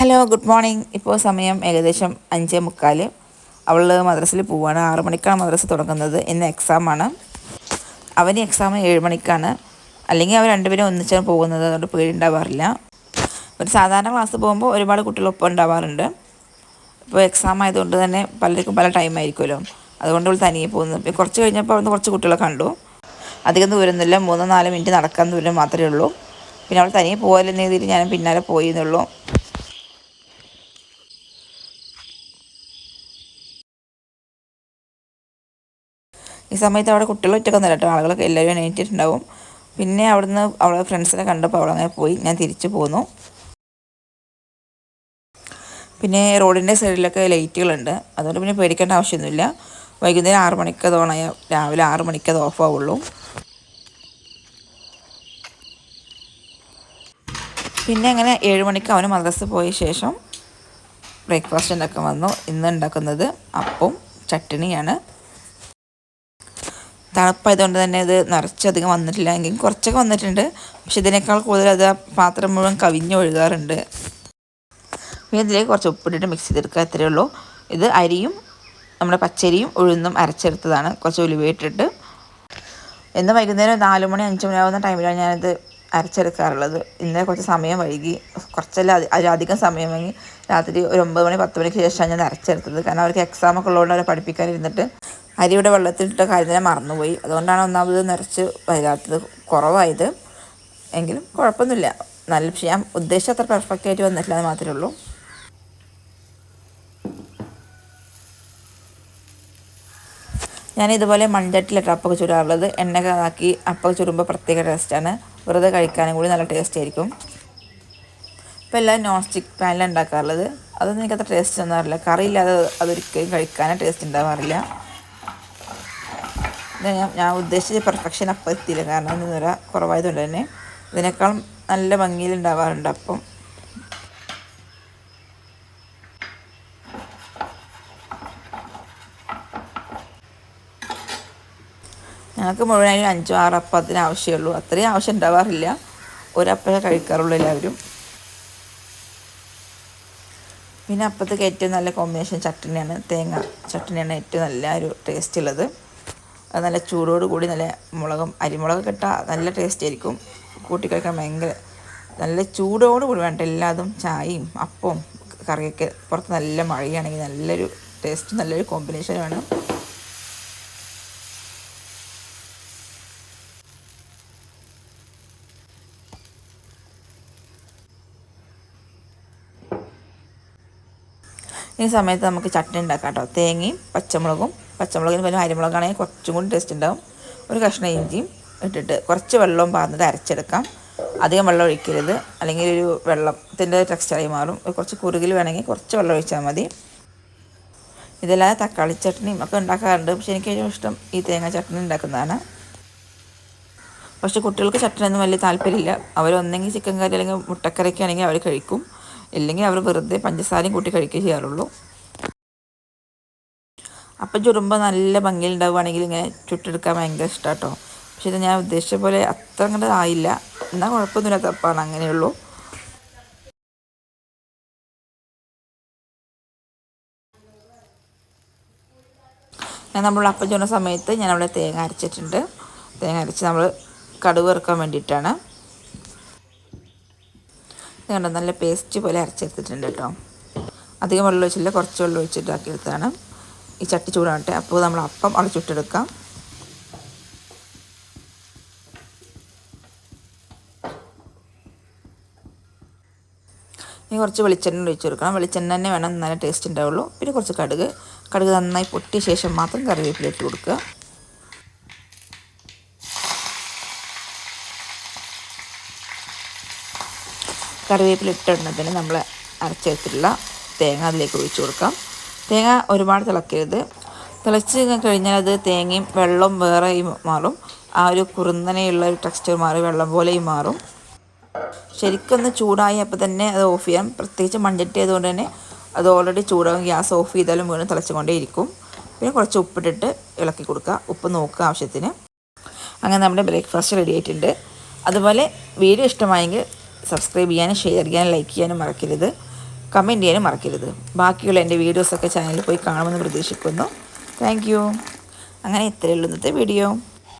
Hello good morning ഇപ്പോൾ സമയം ഏകദേശം അഞ്ചേ മുക്കാൽ അവൾ മദ്രസിൽ പോവുകയാണ് ആറു മണിക്കാണ് മദ്രസ തുടങ്ങുന്നത്. ഇന്ന് എക്സാമാണ് അവന് എക്സാം ഏഴ് മണിക്കാണ്. അല്ലെങ്കിൽ അവർ രണ്ടുപേരും ഒന്നിച്ചാണ് പോകുന്നത്. അതുകൊണ്ട് പേടി ഉണ്ടാവാറില്ല ഒരു സാധാരണ ക്ലാസ് പോകുമ്പോൾ ഒരുപാട് കുട്ടികളൊപ്പം ഉണ്ടാവാറുണ്ട്. ഇപ്പോൾ എക്സാം ആയതുകൊണ്ട് തന്നെ പലർക്കും പല ടൈം ആയിരിക്കുമല്ലോ. അതുകൊണ്ട് അവൾ തനിയെ പോകുന്നത് കുറച്ച് കഴിഞ്ഞപ്പോൾ അവിടുന്ന് കുറച്ച് കുട്ടികളെ കണ്ടു. അധികം ദൂരമൊന്നുമില്ല മൂന്നോ നാലോ മിനിറ്റ് നടക്കാൻ ദൂരം മാത്രമേ ഉള്ളൂ. പിന്നെ അവൾ തനിയെ പോകാലെന്ന രീതിയിൽ ഞാൻ പിന്നാലെ പോയി എന്നുള്ളൂ. ഈ സമയത്ത് അവിടെ കുട്ടികൾ ഒറ്റക്കൊന്നും കേട്ടോ. ആളുകളൊക്കെ എല്ലാവരും എണീറ്റിട്ടുണ്ടാവും. പിന്നെ അവിടുന്ന് അവളെ ഫ്രണ്ട്സിനെ കണ്ടപ്പോൾ അവളങ്ങനെ പോയി. ഞാൻ തിരിച്ചു പോന്നു. പിന്നെ റോഡിന്റെ സൈഡിലൊക്കെ ലൈറ്റുകളുണ്ട്. അതുകൊണ്ട് പിന്നെ പേടിക്കേണ്ട ആവശ്യമൊന്നുമില്ല. വൈകുന്നേരം ആറ് മണിക്ക് അത് രാവിലെ ആറ് മണിക്ക് അത് ഓഫാവുള്ളൂ പിന്നെ അങ്ങനെ ഏഴ് മണിക്ക് അവന് മദ്രസ് പോയ ശേഷം ബ്രേക്ക്ഫാസ്റ്റ് ഉണ്ടാക്കാൻ വന്നു. ഇന്ന് ഉണ്ടാക്കുന്നത് അപ്പം ചട്ടണിയാണ്. തണുപ്പായതുകൊണ്ട് തന്നെ അത് നിറച്ചധികം വന്നിട്ടില്ല. എങ്കിലും കുറച്ചൊക്കെ വന്നിട്ടുണ്ട്. പക്ഷെ ഇതിനേക്കാൾ കൂടുതൽ അത് പാത്രം മുഴുവൻ കവിഞ്ഞൊഴുകാറുണ്ട് പിന്നെ ഇതിലേക്ക് കുറച്ച് ഉപ്പിട്ടിട്ട് മിക്സ് ചെയ്തെടുക്കുക. അത്രയേ ഉള്ളൂ. ഇത് അരിയും നമ്മുടെ പച്ചരിയും ഉഴുന്നും അരച്ചെടുത്തതാണ്. കുറച്ച് ഉലുവയിട്ടിട്ട് ഇന്ന് വൈകുന്നേരം നാല് മണി അഞ്ച് മണി ആവുന്ന ടൈമിലാണ് ഞാനിത് അരച്ചെടുക്കാറുള്ളത്. ഇന്നലെ കുറച്ച് സമയം വൈകി. കുറച്ചല്ല അതിലധികം സമയം വാങ്ങി രാത്രി ഒരു ഒമ്പത് മണി പത്ത് മണിക്ക് ശേഷമാണ് ഞാൻ അരച്ചെടുത്തത്. കാരണം അവർക്ക് എക്സാം ഒക്കെ ഉള്ളതുകൊണ്ട് അവരെ പഠിപ്പിക്കാനിരുന്നിട്ട് അരിയുടെ വെള്ളത്തിലിട്ട കാര്യം തന്നെ മറന്നുപോയി. അതുകൊണ്ടാണ് ഒന്നാമത് നിറച്ച് വരാത്തത് കുറവായത്. എങ്കിലും കുഴപ്പമൊന്നുമില്ല. നല്ല പക്ഷേ ഞാൻ ഉദ്ദേശിച്ച അത്ര പെർഫെക്റ്റ് ആയിട്ട് വന്നിട്ടില്ല അത് മാത്രമേ ഉള്ളൂ. ഞാൻ ഇതുപോലെ മൺചട്ടിയിലിട്ട് അപ്പൊക്കെ ചുടാറുള്ളത്. എണ്ണ കാക്കി അപ്പൊക്കെ ചുടുമ്പോൾ പ്രത്യേക ടേസ്റ്റാണ് വെറുതെ കഴിക്കാനും കൂടി നല്ല ടേസ്റ്റ് ആയിരിക്കും. ഇപ്പോൾ എല്ലാം നോൺ സ്റ്റിക്ക് പാനിലാണ് ഉണ്ടാക്കാറുള്ളത്. അതൊന്നും എനിക്കത്ര ടേസ്റ്റ് ഒന്നും കറിയില്ലാതെ അതൊരിക്കലും കഴിക്കാനേ ടേസ്റ്റ് ഉണ്ടാവാറില്ല. ഞാൻ ഞാൻ ഉദ്ദേശിച്ച പെർഫെക്ഷൻ അപ്പം എത്തിയില്ല. കാരണം ഇന്ന് നിറ കുറവായതുകൊണ്ട് തന്നെ ഇതിനേക്കാളും നല്ല ഭംഗിയിൽ ഉണ്ടാവാറുണ്ട് അപ്പം. ഞങ്ങൾക്ക് മുഴുവനായി അഞ്ചോ ആറ് അപ്പത്തിന് ആവശ്യമുള്ളൂ അത്രയും ആവശ്യം ഉണ്ടാവാറില്ല. ഒരപ്പഴേ കഴിക്കാറുള്ളൂ എല്ലാവരും. പിന്നെ അപ്പത്തേക്ക് ഏറ്റവും നല്ല കോമ്പിനേഷൻ ചട്ടണിയാണ് തേങ്ങ ചട്ടണിയാണ് ഏറ്റവും നല്ല ഒരു ടേസ്റ്റ് ഉള്ളത്. അത് നല്ല ചൂടോട് കൂടി നല്ല മുളകും അരിമുളക് ഇട്ടാൽ നല്ല ടേസ്റ്റ് ആയിരിക്കും. കൂട്ടി കഴിക്കാൻ ഭയങ്കര നല്ല ചൂടോട് കൂടി വേണ്ട എല്ലാതും ചായയും അപ്പവും കറിയൊക്കെ പുറത്ത് നല്ല മഴയാണെങ്കിൽ നല്ലൊരു ടേസ്റ്റ് നല്ലൊരു കോമ്പിനേഷൻ വേണം ഈ സമയത്ത് നമുക്ക് ചട്നി ഉണ്ടാക്കാം കേട്ടോ. തേങ്ങയും പച്ചമുളകും പച്ചമുളകിന് പകരം അരിമുളകാണെങ്കിൽ കുറച്ചും കൂടി ടേസ്റ്റ് ഉണ്ടാവും. ഒരു കഷ്ണം ഇഞ്ചിയും ഇട്ടിട്ട് കുറച്ച് വെള്ളവും പാർന്നിട്ട് അരച്ചെടുക്കാം. അധികം വെള്ളം ഒഴിക്കരുത്. അല്ലെങ്കിൽ ഒരു വെള്ളത്തിന്റെ ടെക്സ്ചറായി മാറും. കുറച്ച് കുറുകിൽ വേണമെങ്കിൽ കുറച്ച് വെള്ളം ഒഴിച്ചാൽ മതി. ഇതല്ലാതെ തക്കാളി ചട്നിയും ഒക്കെ ഉണ്ടാക്കാറുണ്ട്. പക്ഷേ എനിക്ക് ഏറ്റവും ഇഷ്ടം ഈ തേങ്ങ ചട്നി ഉണ്ടാക്കുന്നതാണ്. പക്ഷേ കുട്ടികൾക്ക് ചട്നി ഒന്നും വലിയ താല്പര്യമില്ല. അവരൊന്നെങ്കിൽ ചിക്കൻ കറി അല്ലെങ്കിൽ മുട്ടക്കറിയൊക്കെ ആണെങ്കിൽ അവർ കഴിക്കും. ഇല്ലെങ്കിൽ അവർ വെറുതെ പഞ്ചസാരയും കൂട്ടി കഴിക്കുകയും ചെയ്യാറുള്ളൂ. അപ്പം ചുടുമ്പോൾ നല്ല ഭംഗിയിൽ ഉണ്ടാവുകയാണെങ്കിൽ ഇങ്ങനെ ചുട്ടെടുക്കാൻ ഭയങ്കര ഇഷ്ടം കേട്ടോ പക്ഷെ ഇത് ഞാൻ ഉദ്ദേശിച്ച പോലെ അത്ര അങ്ങോട്ട് ആയില്ല. എന്നാൽ കുഴപ്പമൊന്നുമില്ല തപ്പാണ് അങ്ങനെയുള്ളൂ. ഞാൻ നമ്മൾ അപ്പം ചുടുന്ന സമയത്ത് ഞാൻ അവിടെ തേങ്ങ അരച്ചിട്ടുണ്ട്. തേങ്ങ അരച്ച് നമ്മൾ കടുവ് ഇറക്കാൻ വേണ്ടിയിട്ടാണ്. നല്ല പേസ്റ്റ് പോലെ അരച്ചെടുത്തിട്ടുണ്ട് കേട്ടോ. അധികം വെള്ളം ഒഴിച്ചില്ല കുറച്ച് വെള്ളം ഒഴിച്ചിട്ടാക്കി എടുത്താണ് ഈ ചട്ടി ചൂടാകട്ടെ അപ്പോൾ നമ്മൾ അപ്പം അടച്ചിട്ടെടുക്കാം ചുട്ടെടുക്കാം. ഇനി കുറച്ച് വെളിച്ചെണ്ണ ഒഴിച്ച് കൊടുക്കണം. വെളിച്ചെണ്ണ തന്നെ വേണം നല്ല ടേസ്റ്റ് ഉണ്ടാവുള്ളൂ. പിന്നെ കുറച്ച് കടുക്. കടുക് നന്നായി പൊട്ടിയ ശേഷം മാത്രം കറിവേപ്പില ഇട്ട് കൊടുക്കുക കറിവേപ്പില ഇട്ടിടുന്നതിന് നമ്മൾ അരച്ചെടുത്തിട്ടുള്ള തേങ്ങ അതിലേക്ക് ഒഴിച്ചു കൊടുക്കാം. തേങ്ങ ഒരുപാട് തിളക്കരുത്. തിളച്ച് കഴിഞ്ഞാൽ അത് തേങ്ങയും വെള്ളവും വേറെയും മാറും. ആ ഒരു കുറുന്നനെയുള്ള ഒരു ടെക്സ്ചർ മാറി വെള്ളം പോലെയും മാറും. ശരിക്കൊന്ന് ചൂടായി അപ്പോൾ തന്നെ അത് ഓഫ് ചെയ്യാം. പ്രത്യേകിച്ച് മൺചട്ടി ആയതുകൊണ്ട് തന്നെ അത് ഓൾറെഡി ചൂടാകും ഗ്യാസ് ഓഫ് ചെയ്താലും വീണ്ടും തിളച്ചുകൊണ്ടേ ഇരിക്കും പിന്നെ കുറച്ച് ഉപ്പിട്ടിട്ട് ഇളക്കി കൊടുക്കുക. ഉപ്പ് നോക്കുക ആവശ്യത്തിന്. അങ്ങനെ നമ്മുടെ ബ്രേക്ക്ഫാസ്റ്റ് റെഡി ആയിട്ടുണ്ട്. അതുപോലെ വീഡിയോ ഇഷ്ടമായെങ്കിൽ സബ്സ്ക്രൈബ് ചെയ്യാനും ഷെയർ ചെയ്യാനും ലൈക്ക് ചെയ്യാനും മറക്കരുത്. കമന്റ് ചെയ്യാനും മറക്കരുത്. ബാക്കിയുള്ള എന്റെ വീഡിയോസൊക്കെ ചാനലിൽ പോയി കാണുമെന്ന് പ്രതീക്ഷിക്കുന്നു. Thank you. അങ്ങനെ ഇത്രയുള്ള ഇന്നത്തെ വീഡിയോ.